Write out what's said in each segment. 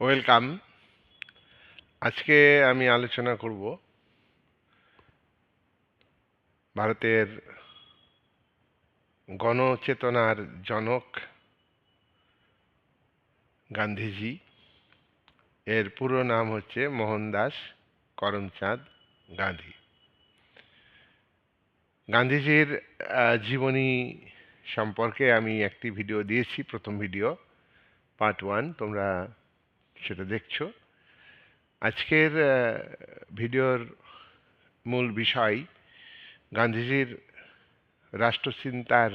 Welcome. আজকে আমি আলোচনা করব ভারতের গণচেতনার জনক গান্ধীজি। এর পুরো নাম হচ্ছে মোহনদাস করমচাঁদ গান্ধী। গান্ধীজির জীবনী সম্পর্কে আমি একটি ভিডিও দিয়েছি, প্রথম ভিডিও, পার্ট ওয়ান, তোমরা সেটা দেখছ। আজকের ভিডিওর মূল বিষয় গান্ধীজির রাষ্ট্রচিন্তার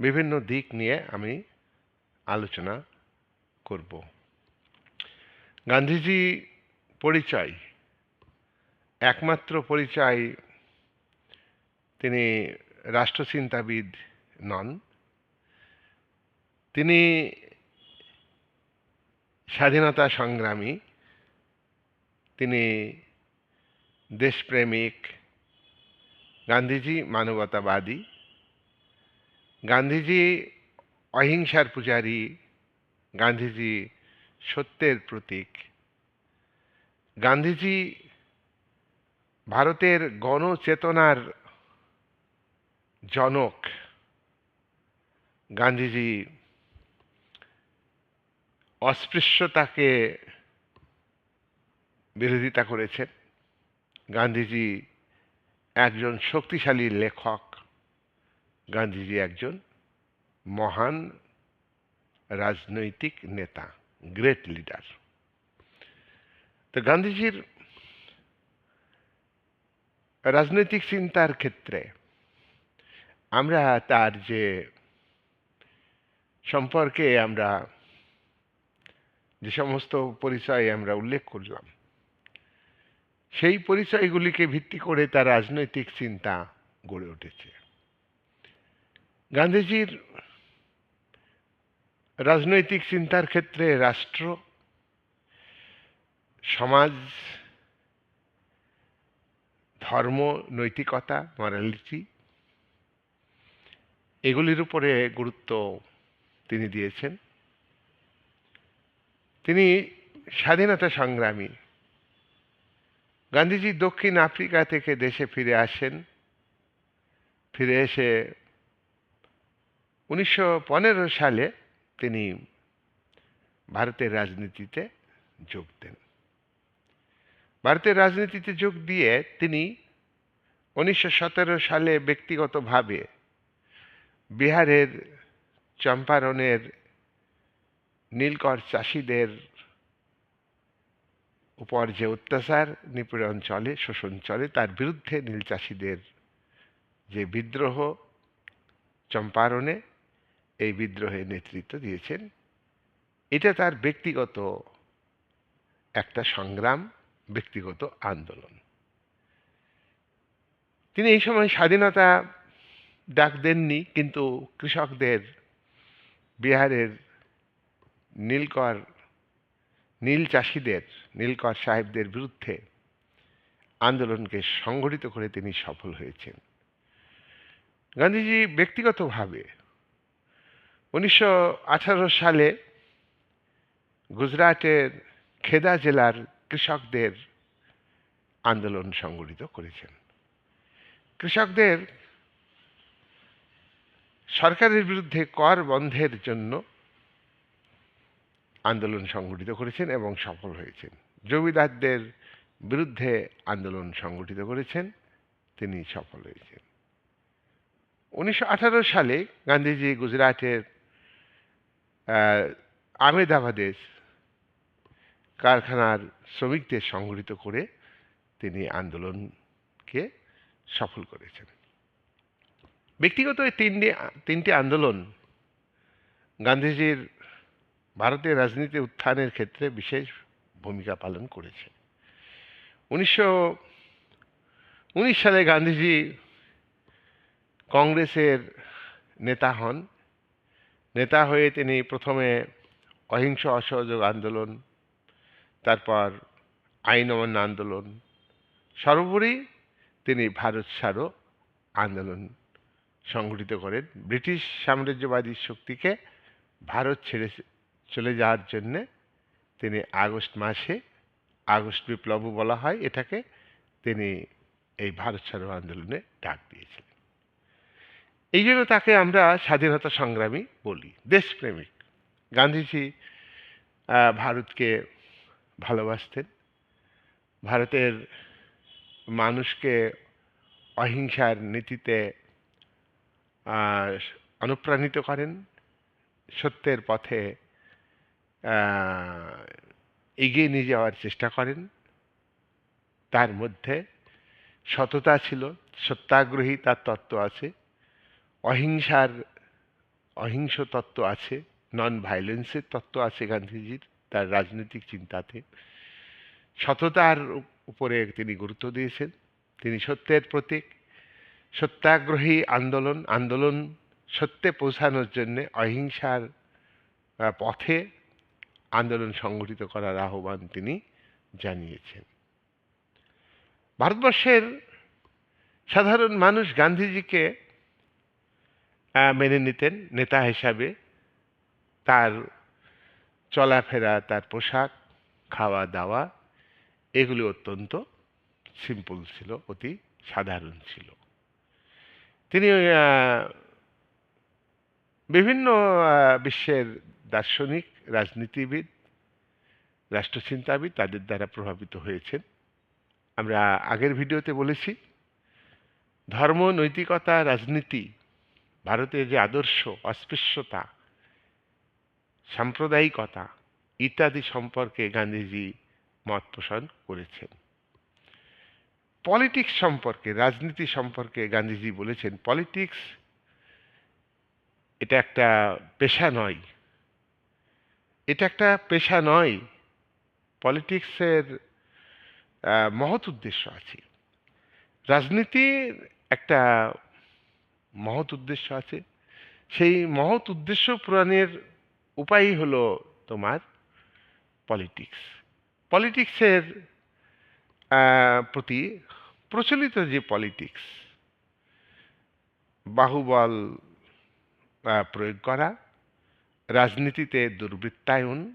বিভিন্ন দিক নিয়ে আমি আলোচনা করব। গান্ধীজি পরিচয়, একমাত্র পরিচয় তিনি রাষ্ট্রচিন্তাবিদ নন। তিনি স্বাধীনতা সংগ্রামী, তিনি দেশপ্রেমিক, গান্ধীজি মানবতাবাদী, গান্ধীজি অহিংসার পূজারী, গান্ধীজি সত্যের প্রতীক। গান্ধীজি ভারতের গণচেতনার জনক। গান্ধীজি অস্পৃশ্যতাকে বিরোধিতা করেছেন। গান্ধীজি একজন শক্তিশালী লেখক। গান্ধীজি একজন মহান রাজনৈতিক নেতা গ্রেট লিডার তো গান্ধীজির রাজনৈতিক চিন্তার ক্ষেত্রে আমরা তার যে সম্পর্কে আমরা যে সমস্ত পরিচয় আমরা উল্লেখ করলাম, সেই পরিচয়গুলিকে ভিত্তি করে তার রাজনৈতিক চিন্তা গড়ে উঠেছে। গান্ধীজির রাজনৈতিক চিন্তার ক্ষেত্রে রাষ্ট্র, সমাজ, ধর্ম, নৈতিকতা মরালিটি এগুলির উপরে গুরুত্ব তিনি দিয়েছেন। তিনি স্বাধীনতা সংগ্রামী। গান্ধীজি দক্ষিণ আফ্রিকা থেকে দেশে ফিরে আসেন। ফিরে এসে উনিশশো পনেরো সালে তিনি ভারতের রাজনীতিতে যোগ দেন। ভারতের রাজনীতিতে যোগ দিয়ে তিনি উনিশশো সতেরো সালে ব্যক্তিগতভাবে বিহারের চম্পারণের নীলকর চাষিদের উপর যে অত্যাচার নিপীড়ন চলে, শোষণ চলে, তার বিরুদ্ধে নীল চাষিদের যে বিদ্রোহ চম্পারণে এই বিদ্রোহে নেতৃত্ব দিয়েছেন, এটা তার ব্যক্তিগত একটা সংগ্রাম, ব্যক্তিগত আন্দোলন। তিনি এই সময় স্বাধীনতা ডাক দেননি, কিন্তু কৃষকদের বিহারের নীলকর, নীল চাষিদের, নীলকর সাহেবদের বিরুদ্ধে আন্দোলনকে সংগঠিত করে তিনি সফল হয়েছেন। গান্ধীজি ব্যক্তিগতভাবে উনিশশো আঠারো সালে গুজরাটের খেদা জেলার কৃষকদের আন্দোলন সংগঠিত করেছেন। কৃষকদের সরকারের বিরুদ্ধে কর বন্ধের জন্য আন্দোলন সংগঠিত করেছেন এবং সফল হয়েছেন। জমিদারদের বিরুদ্ধে আন্দোলন সংগঠিত করেছেন তিনি সফল হয়েছেন। উনিশশো আঠারো সালে গান্ধীজি গুজরাটের আহ, আহমেদাবাদে কারখানার শ্রমিকদের সংগঠিত করে তিনি আন্দোলনকে সফল করেছেন। ব্যক্তিগত এই তিনটি তিনটি আন্দোলন গান্ধীজির ভারতের রাজনীতি উত্থানের ক্ষেত্রে বিশেষ ভূমিকা পালন করেছে। উনিশশো, উনিশ সালে গান্ধীজি কংগ্রেসের নেতা হন। নেতা হয়ে তিনি প্রথমে অহিংস অসহযোগ আন্দোলন, তারপর আইন অমান্য আন্দোলন, সর্বোপরি তিনি ভারত ছাড়ো আন্দোলন সংগঠিত করেন। ব্রিটিশ সাম্রাজ্যবাদী শক্তিকে ভারত ছেড়ে চলে যাওয়ার জন্যে তিনি আগস্ট মাসে আগস্ট বিপ্লবও বলা হয় এটাকে তিনি এই ভারত ছাড়ো আন্দোলনে ডাক দিয়েছিলেন। এই জন্য তাকে আমরা স্বাধীনতা সংগ্রামী বলি, দেশপ্রেমিক। গান্ধীজি ভারতকে ভালোবাসতেন। ভারতের মানুষকে অহিংসার নীতিতে অনুপ্রাণিত করেন। সত্যের পথে এগিয়ে নিয়ে যাওয়ার চেষ্টা করেন। তার মধ্যে সততা ছিল, সত্যাগ্রহী তার তত্ত্ব আছে, অহিংসার, অহিংস তত্ত্ব আছে নন ভাইলেন্সের তত্ত্ব আছে গান্ধীজির তার রাজনৈতিক চিন্তাতে। সততার উপরে তিনি গুরুত্ব দিয়েছেন। তিনি সত্যের প্রতীক। সত্যাগ্রহী আন্দোলন আন্দোলন সত্যে পৌঁছানোর জন্যে অহিংসার পথে আন্দোলন সংগঠিত করার আহ্বান তিনি জানিয়েছেন। ভারতবর্ষের সাধারণ মানুষ গান্ধীজিকে মেনে নিতেন, নেতা হিসাবে। তার চলাফেরা, তার পোশাক খাওয়া দাওয়া এগুলি অত্যন্ত সিম্পল ছিল, অতি সাধারণ ছিল। তিনি বিভিন্ন বিশ্বের দার্শনিক রাজনীতিবিদ, রাষ্ট্রচিন্তাবিদ তাদের দ্বারা প্রভাবিত হয়েছেন। আমরা আগের ভিডিওতে বলেছি, ধর্ম, নৈতিকতা, রাজনীতি, ভারতের যে আদর্শ, অস্পৃশ্যতা, সাম্প্রদায়িকতা ইত্যাদি সম্পর্কে গান্ধীজি মত পোষণ করেছেন। পলিটিক্স সম্পর্কে, রাজনীতি সম্পর্কে গান্ধীজি বলেছেন, পলিটিক্স এটা একটা পেশা নয় এটা একটা পেশা নয়, পলিটিক্সের মহৎ উদ্দেশ্য আছে। রাজনীতির একটা মহৎ উদ্দেশ্য আছে। সেই মহৎ উদ্দেশ্য পূরণের উপায়ই হলো তোমার পলিটিক্স। পলিটিক্সের প্রতি প্রচলিত যে পলিটিক্স, বাহুবল প্রয়োগ করা রাজনীতিতে দুর্বৃত্তায়ন,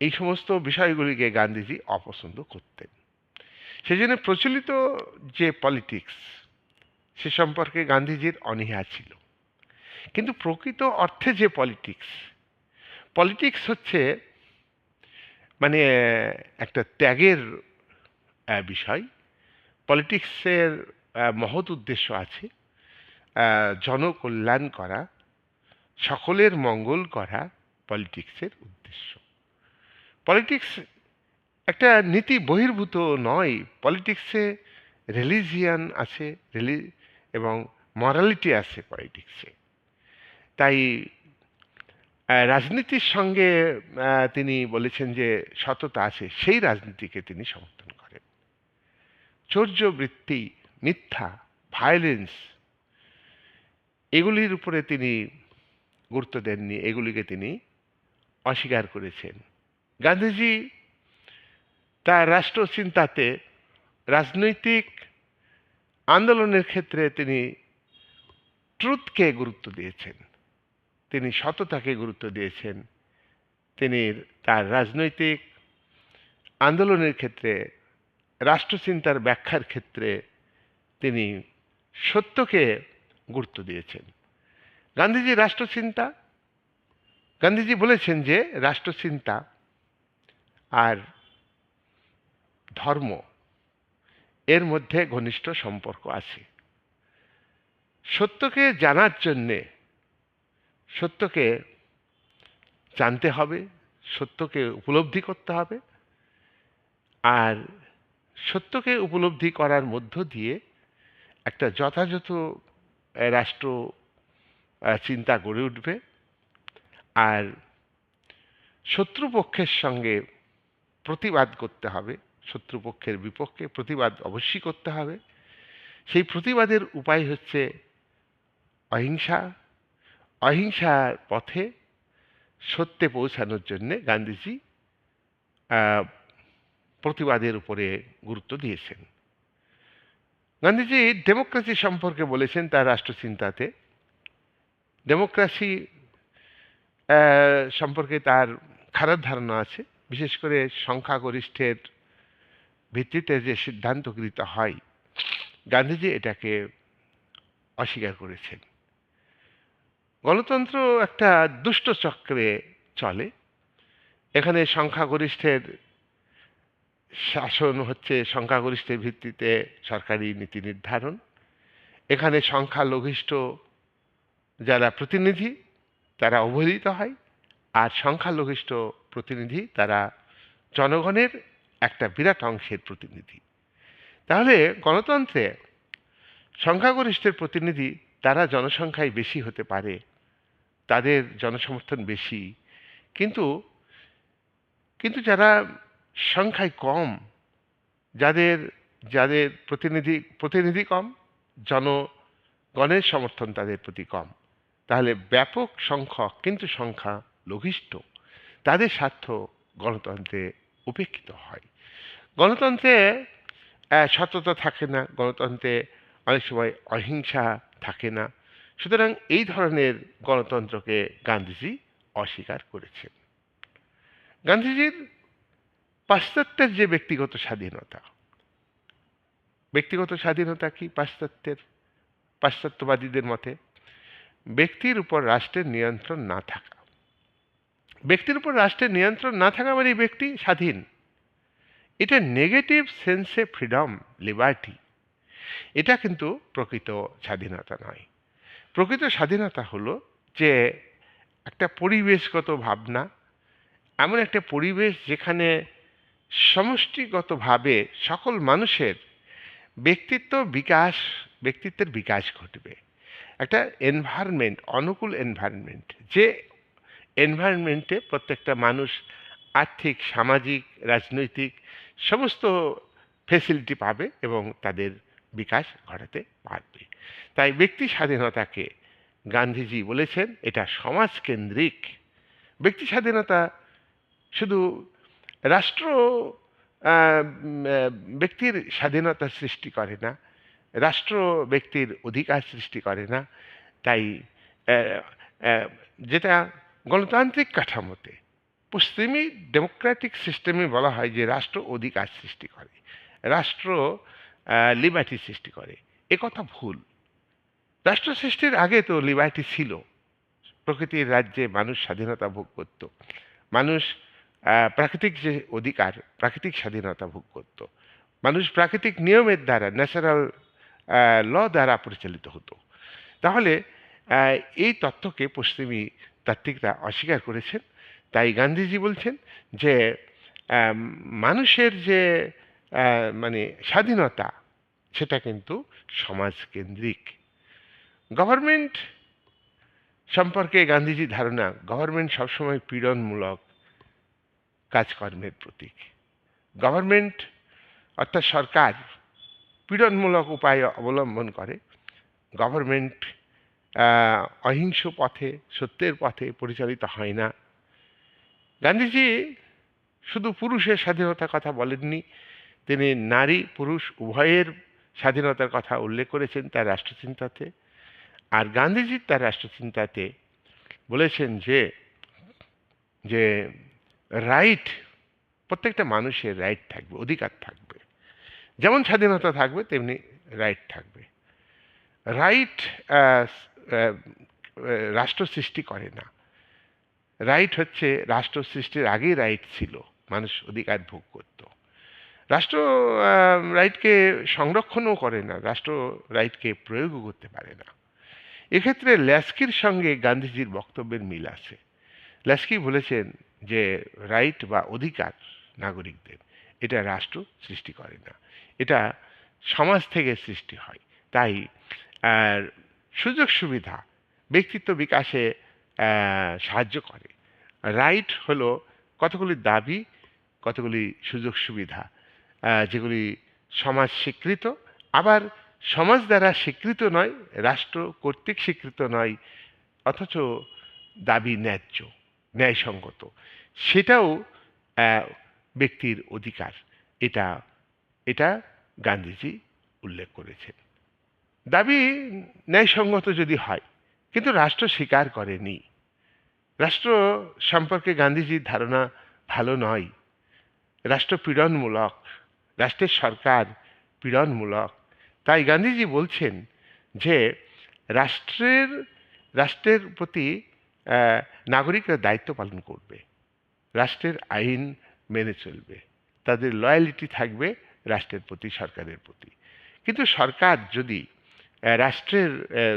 এই সমস্ত বিষয়গুলিকে গান্ধীজি অপছন্দ করতেন। সেজন্য প্রচলিত যে পলিটিক্স, সে সম্পর্কে গান্ধীজির অনীহা ছিল। কিন্তু প্রকৃত অর্থে যে পলিটিক্স পলিটিক্স হচ্ছে মানে একটা ত্যাগের বিষয়। পলিটিক্সের মহৎ উদ্দেশ্য আছে জনকল্যাণ করা সকলের মঙ্গল করা পলিটিক্সের উদ্দেশ্য। পলিটিক্স একটা নীতি বহির্ভূত নয়, পলিটিক্সে রিলিজিয়ান আছে রিলি এবং মরালিটি আছে পলিটিক্সে। তাই রাজনীতির সঙ্গে তিনি বলেছেন যে সততা আছে, সেই রাজনীতিকে তিনি সমর্থন করেন। চৌর্যবৃত্তি, মিথ্যা ভায়োলেন্স এগুলির উপরে তিনি গুরুত্ব দেননি, এগুলিকে তিনি অস্বীকার করেছেন। গান্ধীজি তার রাষ্ট্রচিন্তাতে রাজনৈতিক আন্দোলনের ক্ষেত্রে তিনি ট্রুথকে গুরুত্ব দিয়েছেন। তিনি সততাকে গুরুত্ব দিয়েছেন। তিনি তার রাজনৈতিক আন্দোলনের ক্ষেত্রে, রাষ্ট্রচিন্তার ব্যাখ্যার ক্ষেত্রে তিনি সত্যকে গুরুত্ব দিয়েছেন। গান্ধীজি রাষ্ট্রচিন্তা। গান্ধীজি বলেছেন যে রাষ্ট্রচিন্তা আর ধর্ম, এর মধ্যে ঘনিষ্ঠ সম্পর্ক আছে। সত্যকে জানার জন্যে সত্যকে জানতে হবে, সত্যকে উপলব্ধি করতে হবে আর সত্যকে উপলব্ধি করার মধ্য দিয়ে একটা যথাযথ রাষ্ট্র চিন্তা গড়ে উঠবে। আর শত্রুপক্ষের সঙ্গে প্রতিবাদ করতে হবে, শত্রুপক্ষের বিপক্ষে প্রতিবাদ অবশ্যই করতে হবে। সেই প্রতিবাদের উপায় হচ্ছে অহিংসা। অহিংসার পথে সত্যে পৌঁছানোর জন্যে গান্ধীজি প্রতিবাদের উপরে গুরুত্ব দিয়েছেন। গান্ধীজি ডেমোক্রেসি সম্পর্কে বলেছেন তার রাষ্ট্রচিন্তাতে। ডেমোক্রেসি সম্পর্কে তার খারাপ ধারণা আছে। বিশেষ করে সংখ্যাগরিষ্ঠের ভিত্তিতে যে সিদ্ধান্ত গৃহীত হয়, গান্ধীজি এটাকে অস্বীকার করেছেন। গণতন্ত্র একটা দুষ্ট চক্রে চলে। এখানে সংখ্যাগরিষ্ঠের শাসন হচ্ছে সংখ্যাগরিষ্ঠের ভিত্তিতে সরকারি নীতি নির্ধারণ। এখানে সংখ্যালঘিষ্ঠ যারা প্রতিনিধি, তারা অবহেলিত হয়। আর সংখ্যালঘিষ্ঠ প্রতিনিধি, তারা জনগণের একটা বিরাট অংশের প্রতিনিধি। তাহলে গণতন্ত্রে সংখ্যাগরিষ্ঠের প্রতিনিধি, তারা জনসংখ্যায় বেশি হতে পারে। তাদের জনসমর্থন বেশি। কিন্তু কিন্তু যারা সংখ্যায় কম, যাদের যাদের প্রতিনিধি প্রতিনিধি কম, জনগণের সমর্থন তাদের প্রতি কম। তাহলে ব্যাপক সংখ্যক কিন্তু সংখ্যা লঘিষ্ঠ, তাদের স্বার্থ গণতন্ত্রে উপেক্ষিত হয়। গণতন্ত্রে সততা থাকে না, গণতন্ত্রে অনেক সময় অহিংসা থাকে না। সুতরাং এই ধরনের গণতন্ত্রকে গান্ধীজি অস্বীকার করেছেন। গান্ধীজির পাশ্চাত্যের যে ব্যক্তিগত স্বাধীনতা ব্যক্তিগত স্বাধীনতা কি পাশ্চাত্যের, পাশ্চাত্যবাদীদের মতে? ব্যক্তির উপর রাষ্ট্রের নিয়ন্ত্রণ না থাকা। ব্যক্তির উপর রাষ্ট্রের নিয়ন্ত্রণ না থাকা মানে ব্যক্তি স্বাধীন। এটা নেগেটিভ সেন্সে ফ্রিডম লিবার্টি এটা কিন্তু প্রকৃত স্বাধীনতা নয়। প্রকৃত স্বাধীনতা হলো যে একটা পরিবেশগত ভাবনা, এমন একটা পরিবেশ যেখানে সমষ্টিগতভাবে সকল মানুষের ব্যক্তিত্ব বিকাশ, ব্যক্তিত্বের বিকাশ ঘটবে। একটা এনভায়রনমেন্ট অনুকূল এনভায়রনমেন্ট যে এনভায়রনমেন্টে প্রত্যেকটা মানুষ আর্থিক, সামাজিক, রাজনৈতিক সমস্ত ফেসিলিটি পাবে এবং তাদের বিকাশ ঘটাতে পারবে। তাই ব্যক্তি স্বাধীনতাকে গান্ধীজি বলেছেন, এটা সমাজকেন্দ্রিক ব্যক্তি স্বাধীনতা শুধু রাষ্ট্র ব্যক্তির স্বাধীনতা সৃষ্টি করে না রাষ্ট্র ব্যক্তির অধিকার সৃষ্টি করে না। তাই যেটা গণতান্ত্রিক কাঠামোতে, পশ্চিমী ডেমোক্রেটিক সিস্টেমে বলা হয় যে রাষ্ট্র অধিকার সৃষ্টি করে, রাষ্ট্র লিবার্টি সৃষ্টি করে কথা ভুল। রাষ্ট্র সৃষ্টির আগে তো লিবার্টি ছিল, প্রকৃতির রাজ্যে মানুষ স্বাধীনতা ভোগ করত, মানুষ প্রাকৃতিক যে অধিকার, প্রাকৃতিক স্বাধীনতা ভোগ করত, মানুষ প্রাকৃতিক নিয়মের দ্বারা, ন্যাচারাল ল দ্বারা পরিচালিত হতো। তাহলে এই তত্ত্বকে পশ্চিমী তাত্ত্বিকরা অস্বীকার করেছেন। তাই গান্ধীজি বলছেন যে মানুষের যে মানে স্বাধীনতা, সেটা কিন্তু সমাজকেন্দ্রিক। গভর্নমেন্ট সম্পর্কে গান্ধীজি ধারণা, গভর্নমেন্ট সবসময় পীড়নমূলক কাজকর্মের প্রতীক। গভর্নমেন্ট, অর্থাৎ সরকার পীড়নমূলক উপায় অবলম্বন করে। গভর্নমেন্ট অহিংস পথে, সত্যের পথে পরিচালিত হয় না। গান্ধীজি শুধু পুরুষের স্বাধীনতার কথা বলেননি, তিনি নারী, পুরুষ, উভয়ের স্বাধীনতার কথা উল্লেখ করেছেন তার রাষ্ট্রচিন্তাতে। আর গান্ধীজি তার রাষ্ট্রচিন্তাতে বলেছেন যে যে রাইট প্রত্যেকটা মানুষের রাইট থাকবে, অধিকার থাকবে। যেমন স্বাধীনতা থাকবে, তেমনি রাইট থাকবে। রাইট রাষ্ট্র সৃষ্টি করে না। রাইট হচ্ছে রাষ্ট্র সৃষ্টির আগেই রাইট ছিল, মানুষ অধিকার ভোগ করত। রাষ্ট্র রাইটকে সংরক্ষণও করে না, রাষ্ট্র রাইটকে প্রয়োগও করতে পারে না। এক্ষেত্রে ল্যাস্কির সঙ্গে গান্ধীজির বক্তব্যের মিল আছে। ল্যাস্কি বলেছেন যে রাইট বা অধিকার নাগরিকদের, এটা রাষ্ট্র সৃষ্টি করে না। এটা সমাজ থেকে সৃষ্টি হয়। তাই সুযোগ সুবিধা, ব্যক্তিত্ব বিকাশে সাহায্য করে। রাইট হলো কতগুলি দাবি, কতগুলি সুযোগ সুবিধা যেগুলি সমাজ স্বীকৃত, আবার সমাজ দ্বারা স্বীকৃত নয়, রাষ্ট্র কর্তৃক স্বীকৃত নয়, অথচ দাবি ন্যায্য, ন্যায়সঙ্গত। সেটাও ব্যক্তির অধিকার। এটা এটা গান্ধীজি উল্লেখ করেছেন। দাবি ন্যায়সঙ্গত যদি হয়, কিন্তু রাষ্ট্র স্বীকার করেনি। রাষ্ট্র সম্পর্কে গান্ধীজির ধারণা ভালো নয়। রাষ্ট্র পীড়নমূলক, রাষ্ট্রের সরকার পীড়নমূলক। তাই গান্ধীজি বলছেন যে, রাষ্ট্রের রাষ্ট্রের প্রতি নাগরিকরা দায়িত্ব পালন করবে। রাষ্ট্রের আইন মেনে চলবে। তাদের লয়ালিটি থাকবে। রাষ্ট্রের প্রতি, সরকারের প্রতি। কিন্তু সরকার যদি রাষ্ট্রের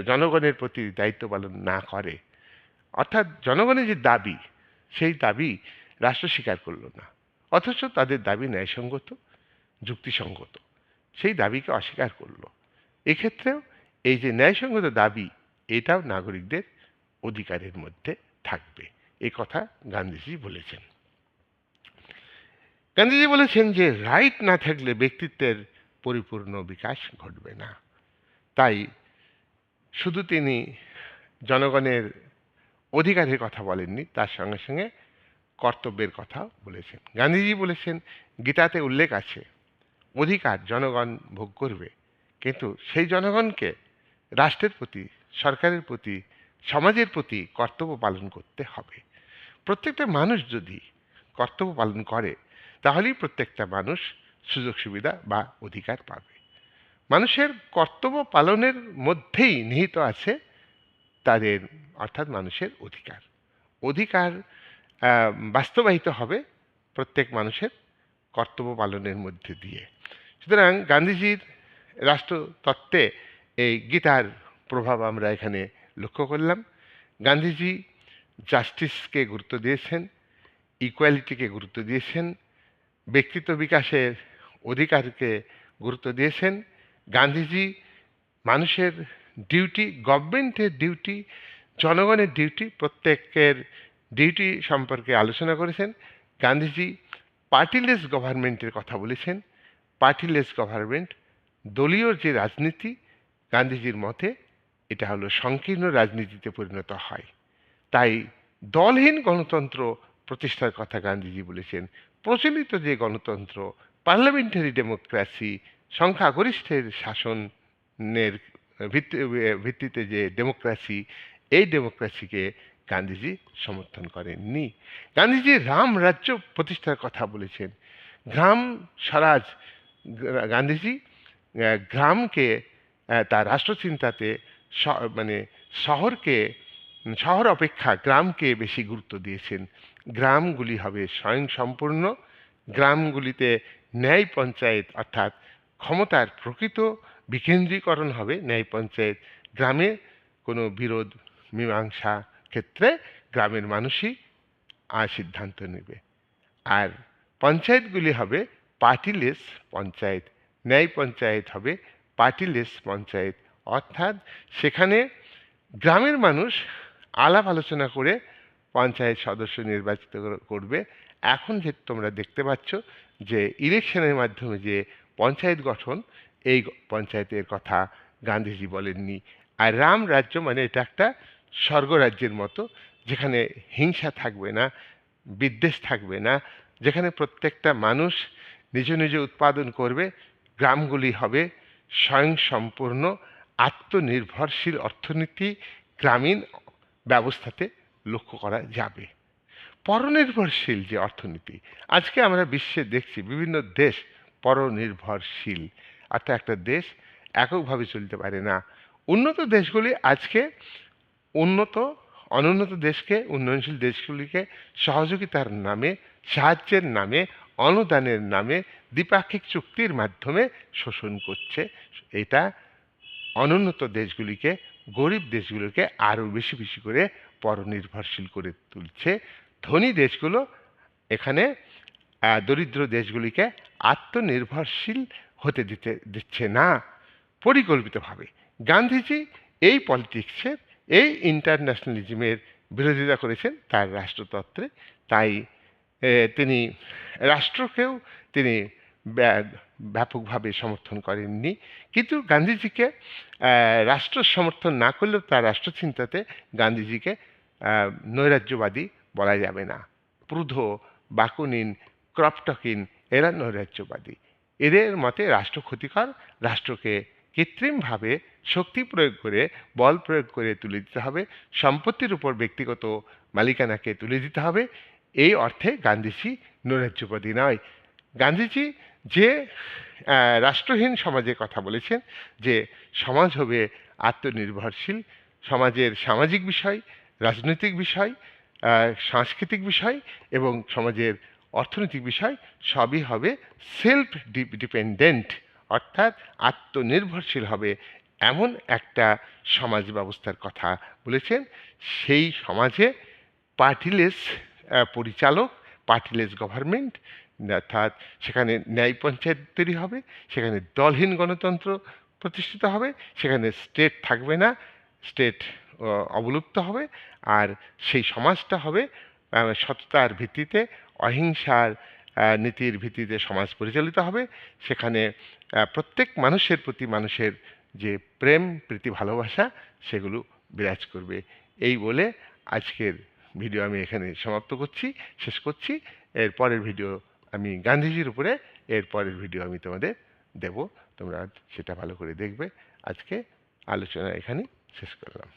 জনগণের প্রতি দায়িত্ব পালন না করে, অর্থাৎ জনগণের যে দাবি, সেই দাবি রাষ্ট্র স্বীকার করল না। অথচ তাদের দাবি ন্যায়সঙ্গত, যুক্তিসঙ্গত। সেই দাবিকে অস্বীকার করল। এক্ষেত্রেও এই যে ন্যায়সঙ্গত দাবি, এটাও নাগরিকদের অধিকারের মধ্যে থাকবে। এই কথা গান্ধীজি বলেছেন। গান্ধীজি বলেছেন যে রাইট না থাকলে ব্যক্তিত্বের পরিপূর্ণ বিকাশ ঘটবে না। তাই শুধু তিনি জনগণের অধিকারের কথা বলেননি, তার সঙ্গে সঙ্গে কর্তব্যের কথাও বলেছেন। গান্ধীজি বলেছেন, গীতাতে উল্লেখ আছে, অধিকার জনগণ ভোগ করবে, কিন্তু সেই জনগণকে রাষ্ট্রের প্রতি, সরকারের প্রতি, সমাজের প্রতি কর্তব্য পালন করতে হবে। প্রত্যেকটা মানুষ যদি কর্তব্য পালন করে তাহলেই প্রত্যেকটা মানুষ সুযোগ সুবিধা বা অধিকার পাবে। মানুষের কর্তব্য পালনের মধ্যেই নিহিত আছে তাদের, অর্থাৎ মানুষের অধিকার। অধিকার বাস্তবায়িত হবে প্রত্যেক মানুষের কর্তব্য পালনের মধ্যে দিয়ে। সুতরাং গান্ধীজির রাষ্ট্রতত্ত্বে এই গীতার প্রভাব আমরা এখানে লক্ষ্য করলাম। গান্ধীজি জাস্টিসকে গুরুত্ব দিয়েছেন, ইকুয়ালিটিকে গুরুত্ব দিয়েছেন ব্যক্তিত্ব বিকাশের অধিকারকে গুরুত্ব দিয়েছেন। গান্ধীজি মানুষের ডিউটি, গভর্নমেন্টের ডিউটি, জনগণের ডিউটি, প্রত্যেকের ডিউটি সম্পর্কে আলোচনা করেছেন। গান্ধীজি পার্টিলেস গভর্নমেন্টের কথা বলেছেন। পার্টিলেস গভর্নমেন্ট দলীয় যে রাজনীতি, গান্ধীজির মতে এটা হলো সংকীর্ণ রাজনীতিতে পরিণত হয়। তাই দলহীন গণতন্ত্র প্রতিষ্ঠার কথা গান্ধীজি বলেছেন। প্রচলিত যে গণতন্ত্র পার্লামেন্টারি ডেমোক্রেসি সংখ্যাগরিষ্ঠের শাসনের ভিত্তি, ভিত্তিতে যে ডেমোক্রেসি এই ডেমোক্রেসিকে গান্ধীজি সমর্থন করেননি। গান্ধীজি রাম রাজ্য প্রতিষ্ঠার কথা বলেছেন। গ্রাম স্বরাজ গান্ধীজি গ্রামকে তার রাষ্ট্রচিন্তাতে মানে শহরকে, শহর অপেক্ষা গ্রামকে বেশি গুরুত্ব দিয়েছেন। গ্রামগুলি হবে স্বয়ংসম্পূর্ণ। গ্রামগুলিতে ন্যায় পঞ্চায়েত অর্থাৎ ক্ষমতার প্রকৃত বিকেন্দ্রীকরণ হবে ন্যায় পঞ্চায়েত। গ্রামে কোনো বিরোধ, মীমাংসা ক্ষেত্রে গ্রামের মানুষই আর সিদ্ধান্ত নেবে। আর পঞ্চায়েতগুলি হবে পার্টিলেস পঞ্চায়েত। ন্যায় পঞ্চায়েত হবে পার্টিলেস পঞ্চায়েত। অর্থাৎ সেখানে গ্রামের মানুষ আলাপ আলোচনা করে পঞ্চায়েত সদস্য নির্বাচিত করবে। এখন যে তোমরা দেখতে পাচ্ছ যে ইলেকশনের মাধ্যমে যে পঞ্চায়েত গঠন, এই পঞ্চায়েতের কথা গান্ধীজি বলেননি। আর রাম রাজ্য মানে এটা একটা স্বর্গরাজ্যের মতো, যেখানে হিংসা থাকবে না, বিদ্বেষ থাকবে না, যেখানে প্রত্যেকটা মানুষ নিজ নিজ উৎপাদন করবে, গ্রামগুলি হবে স্বয়ংসম্পূর্ণ, আত্মনির্ভরশীল অর্থনীতি, গ্রামীণ ব্যবস্থাতে লক্ষ্য করা যাবে। পরনির্ভরশীল যে অর্থনীতি, আজকে আমরা বিশ্বে দেখছি বিভিন্ন দেশ পরনির্ভরশীল। অর্থাৎ একটা দেশ এককভাবে চলতে পারে না। উন্নত দেশগুলি আজকে উন্নত, অনুন্নত দেশকে, উন্নয়নশীল দেশগুলিকে সহযোগিতার নামে, সাহায্যের নামে, অনুদানের নামে, দ্বিপাক্ষিক চুক্তির মাধ্যমে শোষণ করছে। এটা অনুন্নত দেশগুলিকে, গরিব দেশগুলোকে আরও বেশি বেশি করে পরনির্ভরশীল করে তুলছে। ধনী দেশগুলো এখানে দরিদ্র দেশগুলিকে আত্মনির্ভরশীল হতে দিতে, দিচ্ছে না। পরিকল্পিতভাবে গান্ধীজি এই পলিটিক্সের এই ইন্টারন্যাশনালিজমের বিরোধিতা করেছেন তার রাষ্ট্রতত্ত্বে। তাই তিনি রাষ্ট্রকেও তিনি ব্য- ব্যাপকভাবে সমর্থন করেননি। কিন্তু গান্ধীজিকে রাষ্ট্র সমর্থন না করলেও তার রাষ্ট্রচিন্তাতে গান্ধীজিকে নৈরাজ্যবাদী বলা যাবে না। প্রুধ বাকুনিন, ক্রপটকিন, এরা নৈরাজ্যবাদী। এদের মতে রাষ্ট্র ক্ষতিকর, রাষ্ট্রকে কৃত্রিমভাবে শক্তি প্রয়োগ করে, বল প্রয়োগ করে তুলে দিতে হবে, সম্পত্তির উপর ব্যক্তিগত মালিকানাকে তুলে দিতে হবে। এই অর্থে গান্ধীজি নৈরাজ্যবাদী নয়। গান্ধীজি যে রাষ্ট্রহীন সমাজের কথা বলেছেন, যে সমাজ হবে আত্মনির্ভরশীল, সমাজের সামাজিক বিষয় রাজনৈতিক বিষয় সাংস্কৃতিক বিষয় এবং সমাজের অর্থনৈতিক বিষয় সবই হবে সেলফ ডিপেন্ডেন্ট অর্থাৎ আত্মনির্ভরশীল হবে এমন একটা সমাজ ব্যবস্থার কথা বলেছেন। সেই সমাজে পার্টিলেস পরিচালক, পার্টিলেস গভর্নমেন্ট, অর্থাৎ সেখানে ন্যায় পঞ্চায়েত তৈরি হবে, সেখানে দলহীন গণতন্ত্র প্রতিষ্ঠিত হবে, সেখানে স্টেট থাকবে না স্টেট অবলুপ্ত হবে আর সেই সমাজটা হবে সততার ভিত্তিতে, অহিংসার নীতির ভিত্তিতে সমাজ পরিচালিত হবে। সেখানে প্রত্যেক মানুষের প্রতি মানুষের যে প্রেম, প্রীতি, ভালোবাসা, সেগুলো বিরাজ করবে। এই বলে আজকের ভিডিও আমি এখানে সমাপ্ত করছি, শেষ করছি। এর পরের ভিডিও আমি গান্ধীজির উপরে, এর পরের ভিডিও আমি তোমাদের দেব। তোমরা সেটা ভালো করে দেখবে। আজকে আলোচনা এখানে শেষ করলাম।